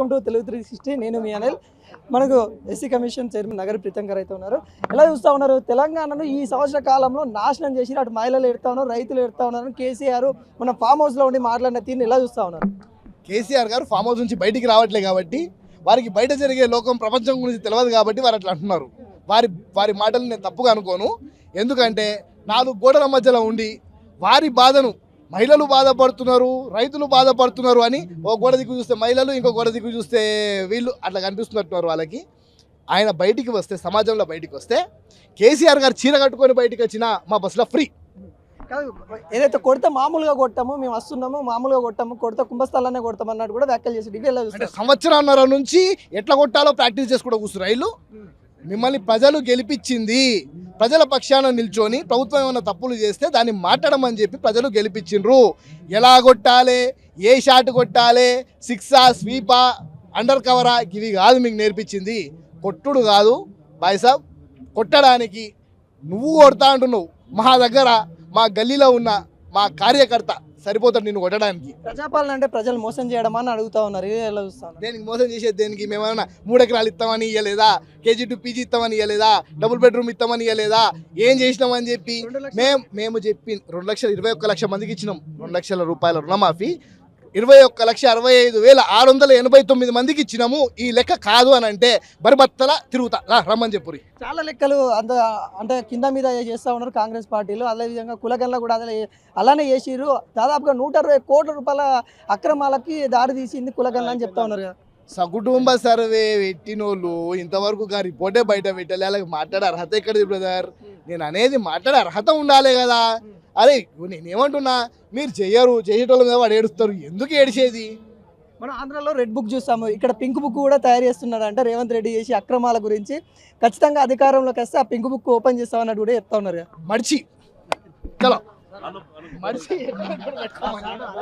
Welcome to Telugu three sixty. నేను మీ అనిల్. మనకు SC commission chairman Nagari Preetam garu అయితే ఉన్నారు. ఎలా చూస్తా ఉన్నారు? తెలంగాణను ఈ సంవత్సర కాలంలో నాశనం చేసి అటు మహిళలు ఎడతా ఉన్నారు రైతులు ఎడతా ఉన్నారు. కేసీఆర్ మన ఫామ్ హౌస్లో ఉండి మాట్లాడిన తీరుని ఎలా చూస్తా ఉన్నారు? కేసీఆర్ గారు ఫామ్ హౌస్ నుంచి బయటికి రావట్లే కాబట్టి వారికి బయట జరిగే లోకం ప్రపంచం గురించి తెలియదు కాబట్టి వారు అట్లా అంటున్నారు. వారి వారి మాటలు నేను తప్పుగా అనుకోను. ఎందుకంటే నాలుగు గోడల మధ్యలో ఉండి వారి బాధను మహిళలు బాధపడుతున్నారు రైతులు బాధపడుతున్నారు అని ఓ గోడ దిక్కు చూస్తే మహిళలు ఇంకో గోడ దిక్కు చూస్తే వీళ్ళు అట్లా కనిపిస్తున్నట్టున్నారు వాళ్ళకి. ఆయన బయటికి వస్తే సమాజంలో బయటికి వస్తే కేసీఆర్ గారు చీర కట్టుకొని బయటికి వచ్చిన మా బస్సులో ఫ్రీ. ఏదైతే కొడితే మామూలుగా కొట్టాము మేము వస్తున్నాము మామూలుగా కొట్టాము కొడితే కుంభస్థలానే కొడతాం అన్నట్టు కూడా వ్యాఖ్యలు చేసి ఇవి ఎలా సంవత్సరాన్నర నుంచి ఎట్లా కొట్టాలో ప్రాక్టీస్ చేసుకుంటూ కూర్చున్నారు రైలు. మిమ్మల్ని ప్రజలు గెలిపించింది. ప్రజల పక్షాన నిల్చొని ప్రభుత్వం ఏమైనా తప్పులు చేస్తే దాన్ని మాట్లాడమని చెప్పి ప్రజలు గెలిపించిండ్రు. ఎలా కొట్టాలి? ఏ షాట్ కొట్టాలి? సిక్సా స్వీపా అండర్ కవరా ఇవి కాదు మీకు నేర్పించింది. కొట్టుడు కాదు. బాయ్సాబ్ కొట్టడానికి నువ్వు కొడతా అంటున్నావు. మా దగ్గర మా గల్లీలో ఉన్న మా కార్యకర్త సరిపోతాడు నిన్ను కొట్టడానికి. ప్రజాపాలన అంటే ప్రజలు మోసం చేయడం అని అడుగుతా ఉన్నారు. ఎలా దేనికి మోసం చేసేది దేనికి? మేమేమన్నా మూడు ఎకరాలు ఇస్తామని ఇవ్వలేదా కేజీ టు పీజీ ఇస్తామని ఇవ్వలేదా డబుల్ బెడ్రూమ్ ఇస్తామని ఇవ్వలేదా ఏం చేసినామని చెప్పి మేము మేము చెప్పి రెండు లక్షలు ఇరవై ఒక్క లక్ష మందికి ఇచ్చినాం. రెండు లక్షల రూపాయల రుణమాఫీ. ఇరవై ఒక్క లక్ష అరవై ఐదు వేల ఆరు వందల ఎనభై తొమ్మిది మందికి ఇచ్చినాము. ఈ లెక్క కాదు అని అంటే బరిబత్తల తిరుగుతా. రమ్మని చెప్పురి చాలా లెక్కలు అంత అంటే కింద మీద చేస్తూ ఉన్నారు కాంగ్రెస్ పార్టీలు. అదేవిధంగా కులగన్ల కూడా అదే అలానే చేసిర్రు. దాదాపుగా నూట అరవై కోట్ల రూపాయల అక్రమాలకి దారి తీసింది కులగన్ల అని చెప్తా ఉన్నారు. కదా సకుటుంబ సర్వే పెట్టినోళ్ళు ఇంతవరకు గా రిపోర్టే బయట పెట్టాలి. అలాగే మాట్లాడే అర్హత ఎక్కడిది బ్రదర్? నేను అనేది మాట్లాడే అర్హత ఉండాలి కదా. అరే నేనేమంటున్నా మీరు చెయ్యరు చేసేటోళ్ళ మీద వాడు ఏడుస్తారు ఎందుకు ఏడిచేది? మనం ఆంధ్రాలో రెడ్ బుక్ చూస్తాము ఇక్కడ పింక్ బుక్ కూడా తయారు చేస్తున్నాడు అంటే రేవంత్ రెడ్డి చేసి అక్రమాల గురించి. ఖచ్చితంగా అధికారంలోకి వస్తే ఆ పింక్ బుక్ ఓపెన్ చేస్తామన్నట్టు కూడా చెప్తా ఉన్నారు. మడిచి. చలో. మడిచి.